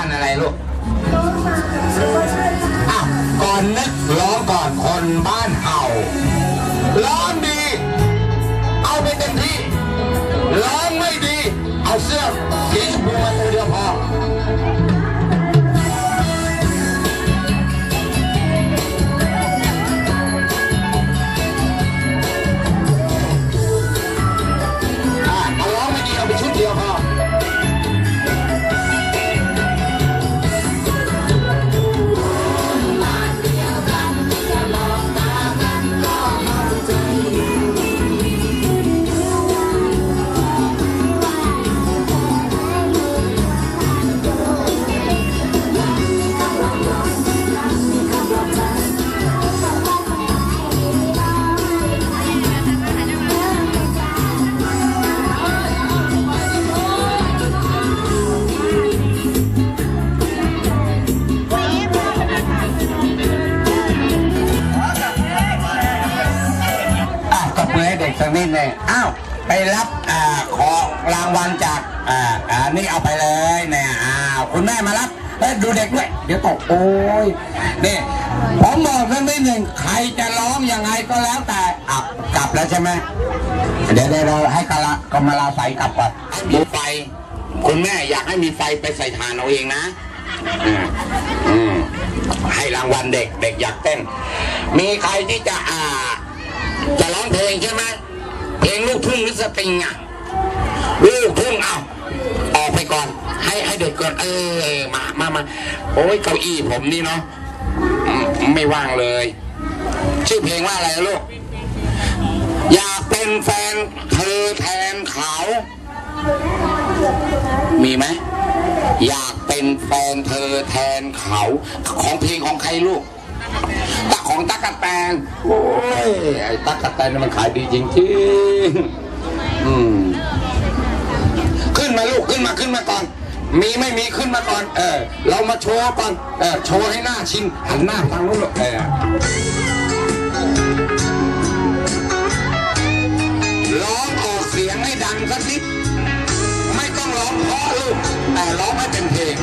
านอะไรลูกอ้าวก่อนนึกร้องก่อนคนบ้านเห่าร้องดี เอาไปเต็มที่ร้องไม่ดี เอาเสื้อ กสักนิดหนึงอ้าวไปรับอของรางวัลจากอ่าอ่านี่เอาไปเลยเนี่ยอ้าวคุณแม่มารับเอ้ดูเด็กด้วยเดี๋ยวตกโอ้ยนี่ผมบอกสักนิดหนึ่งใครจะร้องยังไงก็แล้วแต่อะกลับแล้วใช่ไหมเดี๋ยวเดี๋ยวเราให้กะละกำมะลาใส่กลับก่อนมีไฟ คุณแม่อยากให้มีไฟไปใส่ฐานเอาเองนะอืมอืมให้รางวัลเด็กเด็กอยากเต้น มีใครที่จะอ่า จะร้องเพลงใช่ไหมเพลงลูกทุ่งหรือสตริงอะลูกทุ่งเอาออกไปก่อน ให้ให้เด็กก่อนเออมามามาโอ้ยเก้าอี้ผมนี่เนาะไม่ว่างเลย ชื่อเพลงว่าอะไรลูกอยากเป็นแฟนเธอแทนเขา มีไหมอยากเป็นแฟนเธอแทนเขา ของเพลงของใครลูก ของตั๊กะแตนโอ้ยไอ้ตั๊กะแตนนี่มันขายดีจริงๆอืมขึ้นมาลูกขึ้นมาขึ้นมาก่อน มีไม่มีขึ้นมาก่อน เออ เรามาโชว์ก่อน เออ โชว์ให้หน้าชินหันหน้าทางนู้นลูกเออร้องออกเสียงให้ดังสักนิด ไม่ต้องร้องเพราะลูก แต่ร้องให้เป็นเพลง